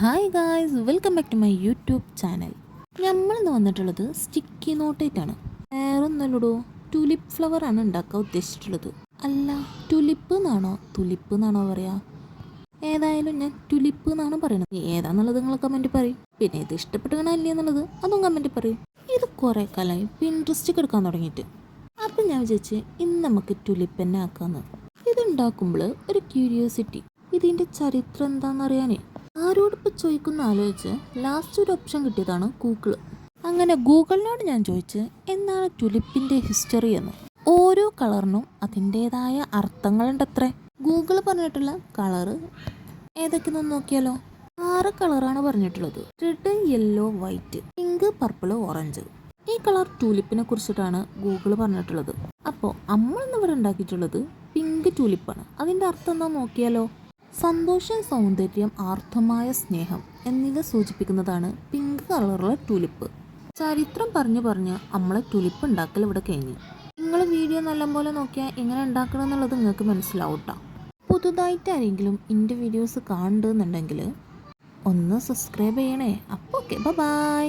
Hi guys welcome back to my YouTube channel നമ്മളിന്ന് വന്നിട്ടുള്ളത് sticky നോട്ടേറ്റാണ് വേറൊന്നല്ലടോ ടുലിപ്പ് ഫ്ലവർ ആണ് ഉണ്ടാക്കാൻ ഉദ്ദേശിച്ചിട്ടുള്ളത്. അല്ല ടുലിപ്പ് എന്നാണോ തുലിപ്പ് എന്നാണോ പറയാ? ഏതായാലും ഞാൻ ടുലിപ്പ് എന്നാണ് പറയുന്നത് ഏതാന്നുള്ളത് നിങ്ങൾ കമന്റ് പറയും. പിന്നെ ഇത് ഇഷ്ടപ്പെട്ടുകണോ അല്ലേ എന്നുള്ളത് അതും കമന്റ് പറയും. ഇത് കുറേ കാലമായി പിൻട്രസ്റ്റ് എടുക്കാൻ തുടങ്ങിയിട്ട്. അപ്പം ഞാൻ വിചാരിച്ച് ഇന്ന് നമുക്ക് ടുലിപ്പ് തന്നെ ആക്കാമെന്ന് ഇതുണ്ടാക്കുമ്പോൾ ഒരു ക്യൂരിയോസിറ്റി ഇതിന്റെ ചരിത്രം എന്താണെന്നറിയാനേ ആരോടിപ്പോൾ ചോദിക്കുന്ന ആലോചിച്ച് ലാസ്റ്റ് ഒരു ഓപ്ഷൻ കിട്ടിയതാണ് ഗൂഗിൾ അങ്ങനെ ഗൂഗിളിനോട് ഞാൻ ചോദിച്ച് എന്താണ് ട്യുലിപ്പിന്റെ ഹിസ്റ്ററി എന്ന്? ഓരോ കളറിനും അതിന്റേതായ അർത്ഥങ്ങളുണ്ടത്രേ. ഗൂഗിൾ പറഞ്ഞിട്ടുള്ള കളറ് ഏതൊക്കെയെന്ന് നോക്കിയാലോ? ആറ് കളറാണ് പറഞ്ഞിട്ടുള്ളത്. Red yellow white pink purple orange ഈ കളർ ട്യൂലിപ്പിനെ കുറിച്ചിട്ടാണ് ഗൂഗിൾ പറഞ്ഞിട്ടുള്ളത്. അപ്പോൾ നമ്മൾ ഇന്നിവിടെ ഉണ്ടാക്കിയിട്ടുള്ളത് പിങ്ക് ട്യൂലിപ്പാണ് അതിന്റെ അർത്ഥം എന്താ നോക്കിയാലോ? സന്തോഷം സൗന്ദര്യം ആർദ്രമായ സ്നേഹം എന്നിവ സൂചിപ്പിക്കുന്നതാണ് പിങ്ക് കളറുള്ള ടുലിപ്പ് ചരിത്രം പറഞ്ഞു പറഞ്ഞ് നമ്മളെ ടുലിപ്പ് ഉണ്ടാക്കൽ ഇവിടെ കഴിഞ്ഞു. നിങ്ങൾ വീഡിയോ നല്ലപോലെ നോക്കിയാൽ എങ്ങനെ ഉണ്ടാക്കണം എന്നുള്ളത് നിങ്ങൾക്ക് മനസ്സിലാവും പുതുതായിട്ട് ആരെങ്കിലും എന്റെ വീഡിയോസ് കാണുന്നുണ്ടെങ്കിൽ ഒന്ന് സബ്സ്ക്രൈബ് ചെയ്യണേ. അപ്പോൾ ഓക്കെ ബൈ